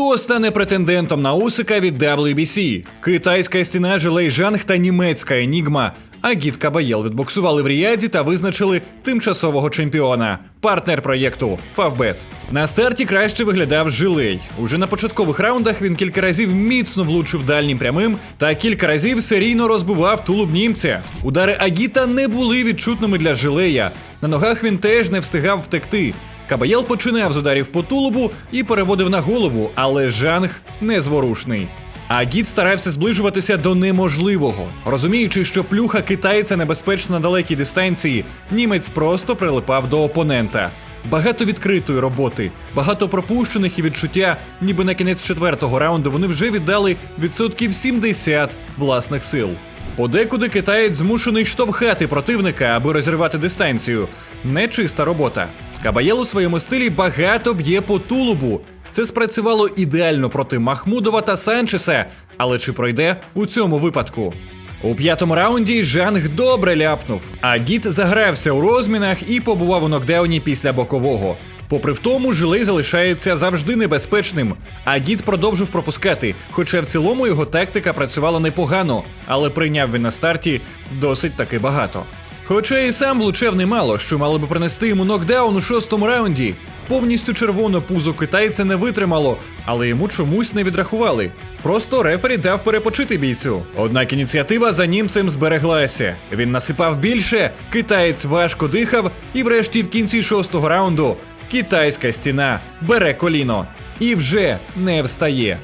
Хто стане претендентом на Усика від WBC? Китайська стіна Жилей Жанг та німецька Енігма. Агіт Кабаєл відбоксували в Ріаді та визначили тимчасового чемпіона, партнер проєкту Фавбет. На старті краще виглядав Жилей. Уже на початкових раундах він кілька разів міцно влучив дальнім прямим та кілька разів серійно розбивав тулуб німця. Удари Агіта не були відчутними для Жилея. На ногах він теж не встигав втекти. Кабаєл починав з ударів по тулубу і переводив на голову, але Жанг незворушний. А Гіт старався зближуватися до неможливого, розуміючи, що плюха китайця небезпечна на далекій дистанції, німець просто прилипав до опонента. Багато відкритої роботи, багато пропущених і відчуття, ніби на кінець четвертого раунду вони вже віддали відсотків 70 власних сил. Подекуди китаєць змушений штовхати противника, аби розірвати дистанцію. Нечиста робота. Кабаєл у своєму стилі багато б'є по тулубу. Це спрацювало ідеально проти Махмудова та Санчеса, але чи пройде у цьому випадку? У п'ятому раунді Жанг добре ляпнув, а Гіт загрався у розмінах і побував у нокдауні після бокового. Попри в тому, жилей залишається завжди небезпечним. А Гіт продовжив пропускати, хоча в цілому його тактика працювала непогано, але прийняв він на старті досить таки багато. Хоча і сам влучав немало, що мало би принести йому нокдаун у шостому раунді. Повністю червоне пузо китайця не витримало, але йому чомусь не відрахували. Просто рефері дав перепочити бійцю. Однак ініціатива за німцем збереглася. Він насипав більше, китаєць важко дихав, і врешті в кінці шостого раунду китайська стіна бере коліно і вже не встає.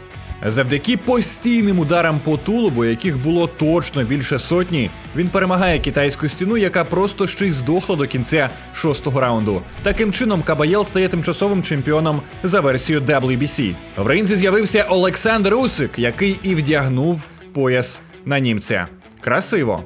Завдяки постійним ударам по тулубу, яких було точно більше сотні, він перемагає китайську стіну, яка просто ще й здохла до кінця шостого раунду. Таким чином, Кабаєл стає тимчасовим чемпіоном за версією WBC. В ринзі з'явився Олександр Усик, який і вдягнув пояс на німця. Красиво.